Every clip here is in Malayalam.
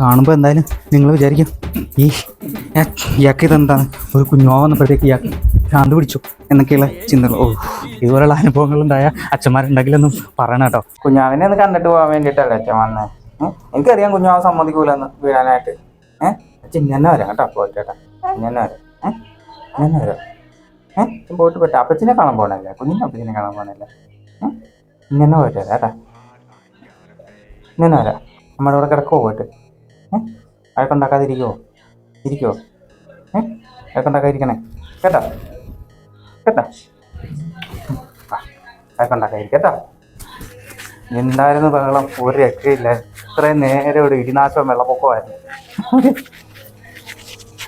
കാണുമ്പോൾ എന്തായാലും നിങ്ങൾ വിചാരിക്കും ഈ ഇയാ- ഇയാൾക്ക് ഇതെന്താണ്? ഒരു കുഞ്ഞോ വന്നപ്പോഴത്തേക്ക് ഇയാൾക്ക് ഭ്രാന്ത് പിടിച്ചു എന്നൊക്കെയുള്ള ചിന്തകൾ. ഓ ഇതുപോലുള്ള അനുഭവങ്ങളുണ്ടായ അച്ഛന്മാരുണ്ടെങ്കിലൊന്നും പറയണം കേട്ടോ. കുഞ്ഞാവിനെ ഒന്ന് കണ്ടിട്ട് പോകാൻ വേണ്ടിയിട്ടല്ലേ അച്ഛൻ വന്നേ? എനിക്കറിയാം കുഞ്ഞാവ് സമ്മതിക്കൂലെന്ന് വീഴാനായിട്ട്. ഏഹ് അച്ഛൻ ഇന്നെ വരാം കേട്ടോ പോയിട്ട് കേട്ടോ. ഇന്നെ വരാം. ഏഹ് ഇന്നെ വരാം. ഏഹ് അച്ഛൻ പോയിട്ട് പറ്റാ അപ്പച്ചിനെ കാണാൻ പോകണല്ലേ കുഞ്ഞിനെ അപ്പച്ചിനെ കാണാൻ പോകണല്ലേ ഏഹ് ഇന്നെ പോയിട്ട് കേട്ടാ. ഇന്നെ വരാം. നമ്മുടെ ഇവിടെ കിടക്കുമോ പോയിട്ട്. വഴക്കുണ്ടാക്കാതിരിക്കുമോ ഇരിക്കുമോ ഏഹ് വഴക്കുണ്ടാക്കാതിരിക്കണേ കേട്ടോ? കേട്ടോ? വഴക്കുണ്ടാക്കാതിരിക്കും കേട്ടോ? എന്തായിരുന്നു ബഹളം? ഒരു രക്ഷയില്ല. ഇത്രയും നേരെ ഒരു ഇടിനാശവും വെള്ളപ്പൊക്കമായിരുന്നു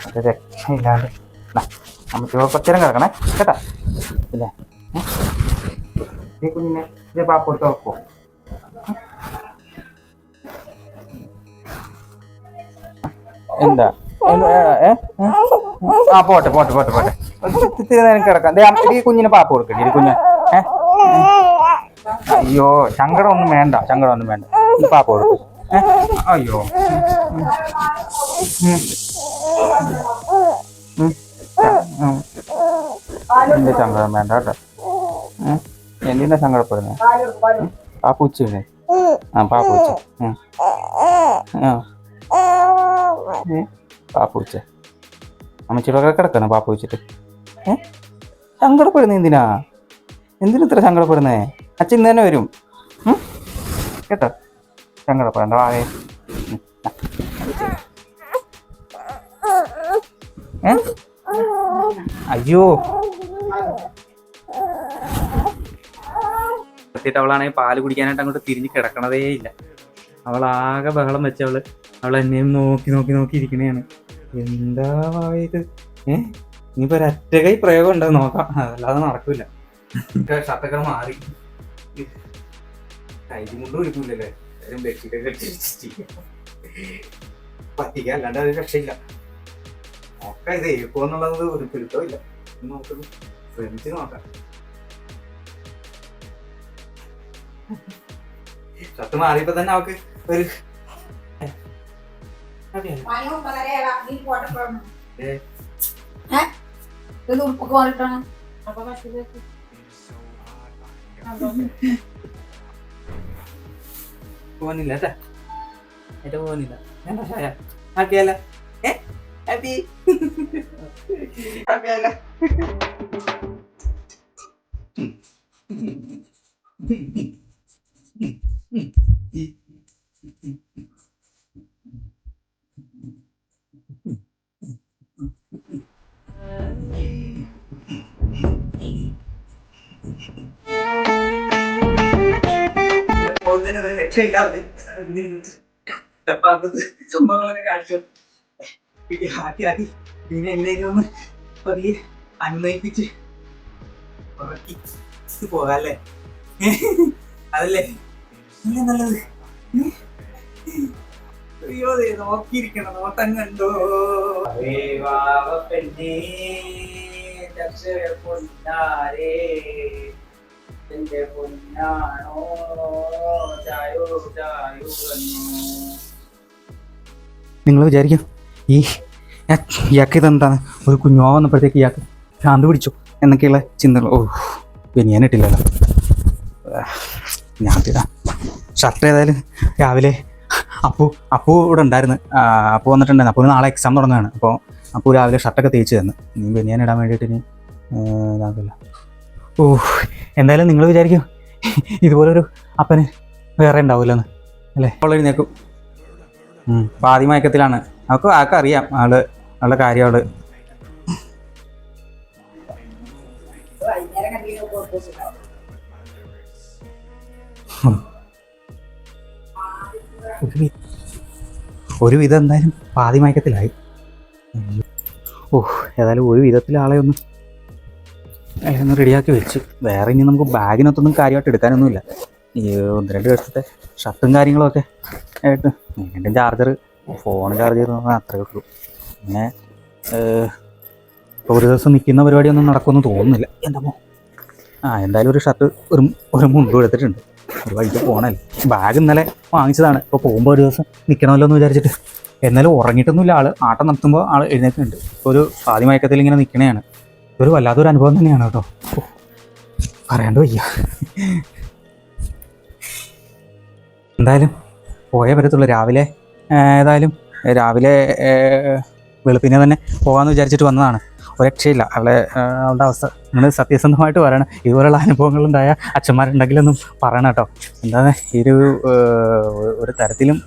ഒരു രക്ഷയില്ലാണ്ട് നമുക്ക് കുറച്ചേരം കിടക്കണേ. കേട്ടാ? ഇല്ലേ? കുഞ്ഞിനെ ഇത് പാപ്പൊടുത്ത് എന്താ? ആ പോട്ടെ പോട്ടെ പോട്ടെ പോട്ടെ. ഇത്തിരി നേരം കിടക്കാം ഈ കുഞ്ഞിന് പാപ്പ കൊടുക്കട്ടെ ഈ കുഞ്ഞ്. അയ്യോ ശങ്കടം ഒന്നും വേണ്ട ശങ്കടം ഒന്നും വേണ്ട പാപ്പ കൊടുക്കും. അയ്യോ. എന്റെ ശങ്കടം വേണ്ട കേട്ടോ. എന്തിനാ സങ്കടപ്പെടുന്നത് ഉച്ചേ ആ പാപ്പ ഉച്ച. ആ. ഏ? വിളിച്ച. അമ്മച്ചിയുടെ ഒക്കെ പാപ്പ പാപ്പൂച്ചിട്ട് ഏ? സങ്കടപ്പെടുന്നത് എന്തിനാ? എന്തിനാ ഇത്ര സങ്കടപ്പെടുന്നേ? അച്ഛൻ ഇന്ന് തന്നെ വരും. കേട്ടോ? സങ്കടപ്പെടണ്ട വാ. അയ്യോ. അവളാണെങ്കിൽ പാൽ കുടിക്കാനായിട്ട് അങ്ങോട്ട് തിരിഞ്ഞ് കിടക്കണതേ ഇല്ല. അവൾ ആകെ ബഹളം വെച്ചവൾ അവൾ എന്നെയും നോക്കി നോക്കി നോക്കി ഇരിക്കണേയാണ് എന്താ ഇത്? ഏ? ഇനിയിപ്പോ ഒരൊറ്റ കൈ പ്രയോഗം ഉണ്ടോ നോക്കാം. അതല്ലാതെ നടക്കൂല. ഷർട്ടൊക്കെ മാറി. കൈ കൊണ്ട് രക്ഷയില്ല. ഒക്കെ മാറിയപ്പോ തന്നെ അവക്ക് ഒരു അതെയല്ലേ? മയം വളരെ ഇറങ്ങി പോട്ടപ്പോഴാണ് ഏ. ഇത് ഉടുപ്പൊക്കെ മാറിയിട്ടാണ്? അപ്പൊ കഷ്ടത്തിലേക്ക് പോകുന്നില്ല പക്ഷേ ഹാപ്പിയല്ല ഏ ഹാപ്പി ഹാപ്പിയല്ല പിന്നെ എന്തെങ്കിലും ഒന്ന് പതിയെ അന്വയിപ്പിച്ച് ഉറക്കി പോകാല്ലേ അതല്ലേ അല്ലേ നല്ലത് അയ്യോ നോക്കിയിരിക്കണം നോട്ടം കണ്ടോ പെണ്ണേ പൊന്നാരേ എന്റെ പൊന്നാണോ? ചായോ ചായോ നിങ്ങൾ വിചാരിക്കും ഈ ഇയാ- ഇയാൾക്ക് ഇതെന്താണ് ഒരു കുഞ്ഞോ വന്നപ്പോഴത്തേക്ക് ഇയാൾക്ക് ഭ്രാന്ത് പിടിച്ചു എന്നൊക്കെയുള്ള ചിന്തകൾ. ഓ ബനിയാനിട്ടില്ലല്ലോ ഞാൻ ഷർട്ട് ഏതായാലും രാവിലെ അപ്പു അപ്പു ഇവിടെ ഉണ്ടായിരുന്നു. അപ്പു വന്നിട്ടുണ്ടായിരുന്നു. അപ്പോൾ നാളെ എക്സാം തുടങ്ങുകയാണ്. അപ്പോൾ അപ്പു രാവിലെ ഷർട്ടൊക്കെ തേച്ച് തന്നു. നീ ബനിയാൻ ഇടാൻ വേണ്ടിയിട്ട് ഇനി ഇതാക്കില്ല ഓ എന്തായാലും നിങ്ങൾ വിചാരിക്കും ഇതുപോലൊരു അപ്പന് വേറെ ഉണ്ടാവില്ലെന്ന് അല്ലേ? അവൾ എഴുന്നേക്കും അപ്പോൾ ആദ്യ മയക്കത്തിലാണ്. അവൾക്ക് ആൾക്ക് അറിയാം ആൾ ആളുടെ കാര്യം അവൾ. വൈകുന്നേരം കണ്ടില്ലെങ്കിൽ ഒരു ഒരു വിധം എന്തായാലും പാതി മയക്കത്തിലായി. ഓ ഏതായാലും ഒരു വിധത്തിൽ ആളെ ഒന്ന് ഒന്ന് റെഡിയാക്കി വെച്ചു. വേറെ ഇനി നമുക്ക് ബാഗിനകത്തൊന്നും കാര്യമായിട്ട് എടുക്കാനൊന്നുമില്ല. ഈ ഒന്ന് രണ്ട് ദിവസത്തെ ഷർട്ടും കാര്യങ്ങളൊക്കെ ആയിട്ട് എന്റെ ചാർജർ ഫോൺ ചാർജ് ചെയ്ത് അത്രയേ ഉള്ളൂ. പിന്നെ ഇപ്പോൾ ഒരു ദിവസം നിൽക്കുന്ന പരിപാടിയൊന്നും നടക്കുമെന്ന് തോന്നുന്നില്ല. എന്റെ മോ? ആ എന്തായാലും ഒരു ഷർട്ട് ഒരു ഒരു മുണ്ടും എടുത്തിട്ടുണ്ട്. ഒരു വഴിക്ക് പോകണമല്ലേ ബാഗ് ഇന്നലെ വാങ്ങിച്ചതാണ്. ഇപ്പോൾ പോകുമ്പോൾ ഒരു ദിവസം നിൽക്കണമല്ലോ എന്ന് വിചാരിച്ചിട്ട്. എന്നാലും ഉറങ്ങിയിട്ടൊന്നുമില്ല ആൾ ആട്ടം നടത്തുമ്പോൾ ആൾ എഴുന്നേറ്റുണ്ട് ഒരു ആദ്യമയക്കത്തിൽ മയക്കത്തിൽ ഇങ്ങനെ നിൽക്കണയാണ് ഇതൊരു വല്ലാത്തൊരു അനുഭവം തന്നെയാണ് കേട്ടോ. പറയാണ്ട് വയ്യ. എന്തായാലും പോയേ പറ്റത്തുള്ളൂ. രാവിലെ ഏതായാലും രാവിലെ വെളുപ്പിനെ തന്നെ പോകാമെന്ന് വിചാരിച്ചിട്ട് വന്നതാണ്. ഒരു രക്ഷയില്ല അവളെ അവളുടെ അവസ്ഥ. നിങ്ങൾ സത്യസന്ധമായിട്ട് പറയണം. ഇതുപോലുള്ള അനുഭവങ്ങളുണ്ടായ അച്ഛന്മാരുണ്ടെങ്കിലൊന്നും പറയണം കേട്ടോ. എന്താണ് ഈ ഒരു ഒരു തരത്തിലും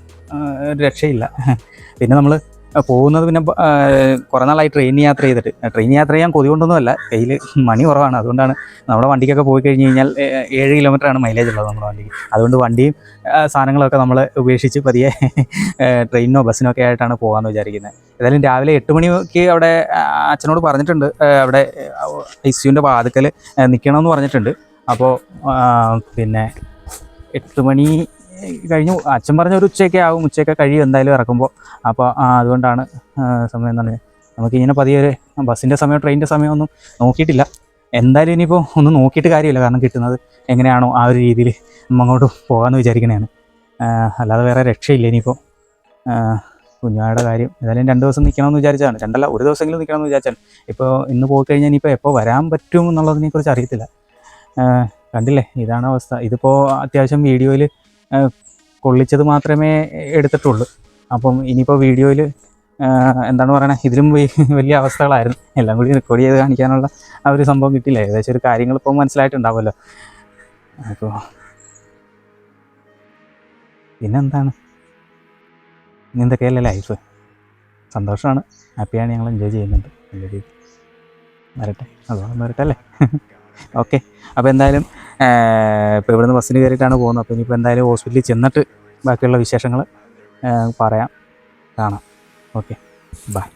ഒരു രക്ഷയില്ല. പിന്നെ നമ്മൾ പോകുന്നത് പിന്നെ കുറെ നാളായി ട്രെയിൻ യാത്ര ചെയ്തിട്ട്. ട്രെയിൻ യാത്ര ചെയ്യാൻ കൊതി കൊണ്ടൊന്നുമല്ല. കയ്യിൽ മണി കുറവാണ്. അതുകൊണ്ടാണ് നമ്മുടെ വണ്ടിക്കൊക്കെ പോയി കഴിഞ്ഞ് കഴിഞ്ഞാൽ ഏഴ് കിലോമീറ്ററാണ് മൈലേജ് ഉള്ളത് നമ്മുടെ വണ്ടിക്ക്. അതുകൊണ്ട് വണ്ടിയും സാധനങ്ങളൊക്കെ നമ്മൾ ഉപേക്ഷിച്ച് പതിയെ ട്രെയിനോ ബസ്സിനോ ഒക്കെ ആയിട്ടാണ് പോകാമെന്ന് വിചാരിക്കുന്നത്. ഏതായാലും രാവിലെ എട്ട് മണിക്ക് അവിടെ അച്ഛനോട് പറഞ്ഞിട്ടുണ്ട്. അവിടെ ഐ സിയുന്റെ വാതുക്കൽ നിൽക്കണമെന്ന് പറഞ്ഞിട്ടുണ്ട്. അപ്പോൾ പിന്നെ എട്ട് മണി കഴിഞ്ഞു. അച്ഛൻ പറഞ്ഞ ഒരു ഉച്ചയൊക്കെ ആവും. ഉച്ചയൊക്കെ കഴിയും. എന്തായാലും ഇറക്കുമ്പോൾ അപ്പോൾ അതുകൊണ്ടാണ് സമയം എന്ന് പറഞ്ഞത്. നമുക്ക് ഇങ്ങനെ പതിയെ ഒരു ബസ്സിന്റെ സമയം ട്രെയിനിന്റെ സമയം ഒന്നും നോക്കിയിട്ടില്ല. എന്തായാലും ഇനിയിപ്പോൾ ഒന്നും നോക്കിയിട്ട് കാര്യമില്ല. കാരണം കിട്ടുന്നത് എങ്ങനെയാണോ ആ ഒരു രീതിയിൽ നമ്മൾ അങ്ങോട്ട് പോകാമെന്ന് വിചാരിക്കണതാണ് അല്ലാതെ വേറെ രക്ഷയില്ല ഇനിയിപ്പോൾ കുഞ്ഞാടെ കാര്യം. ഏതായാലും രണ്ട് ദിവസം നിൽക്കണമെന്ന് വിചാരിച്ചാണ് രണ്ടല്ല ഒരു ദിവസമെങ്കിലും നിൽക്കണമെന്ന് വിചാരിച്ചാണ്. ഇപ്പോൾ ഇന്ന് പോയി കഴിഞ്ഞാൽ ഇനിയിപ്പോൾ എപ്പോൾ വരാൻ പറ്റും എന്നുള്ളതിനെക്കുറിച്ച് അറിയത്തില്ല. കണ്ടില്ലേ? ഇതാണ് അവസ്ഥ. ഇതിപ്പോൾ അത്യാവശ്യം വീഡിയോയിൽ കൊള്ളിച്ചത് മാത്രമേ എടുത്തിട്ടുള്ളൂ. അപ്പം ഇനിയിപ്പോൾ വീഡിയോയിൽ എന്താണ് പറയുന്നത് ഇതിലും വലിയ അവസ്ഥകളായിരുന്നു. എല്ലാം കൂടി റെക്കോർഡ് ചെയ്ത് കാണിക്കാനുള്ള ആ ഒരു സംഭവം കിട്ടില്ല ഏകദേശം ഒരു കാര്യങ്ങൾ ഇപ്പോൾ മനസ്സിലായിട്ടുണ്ടാവുമല്ലോ. അപ്പോൾ പിന്നെന്താണ്? ഇനി എന്തൊക്കെയല്ലേ ലൈഫ് സന്തോഷമാണ്. ഹാപ്പിയാണ് ഞങ്ങൾ എൻജോയ് ചെയ്യുന്നുണ്ട്. നല്ല രീതി വരട്ടെ. അതുകൊണ്ട് വരട്ടെ അല്ലേ? ഓക്കെ. അപ്പോൾ എന്തായാലും ഇപ്പോൾ ഇവിടുന്ന് ബസ്സിന് കയറിയിട്ടാണ് പോകുന്നത്. അപ്പോൾ ഇനിയിപ്പോൾ എന്തായാലും ഹോസ്പിറ്റലിൽ ചെന്നിട്ട് ബാക്കിയുള്ള വിശേഷങ്ങൾ പറയാം. കാണാം. ഓക്കെ. ബൈ.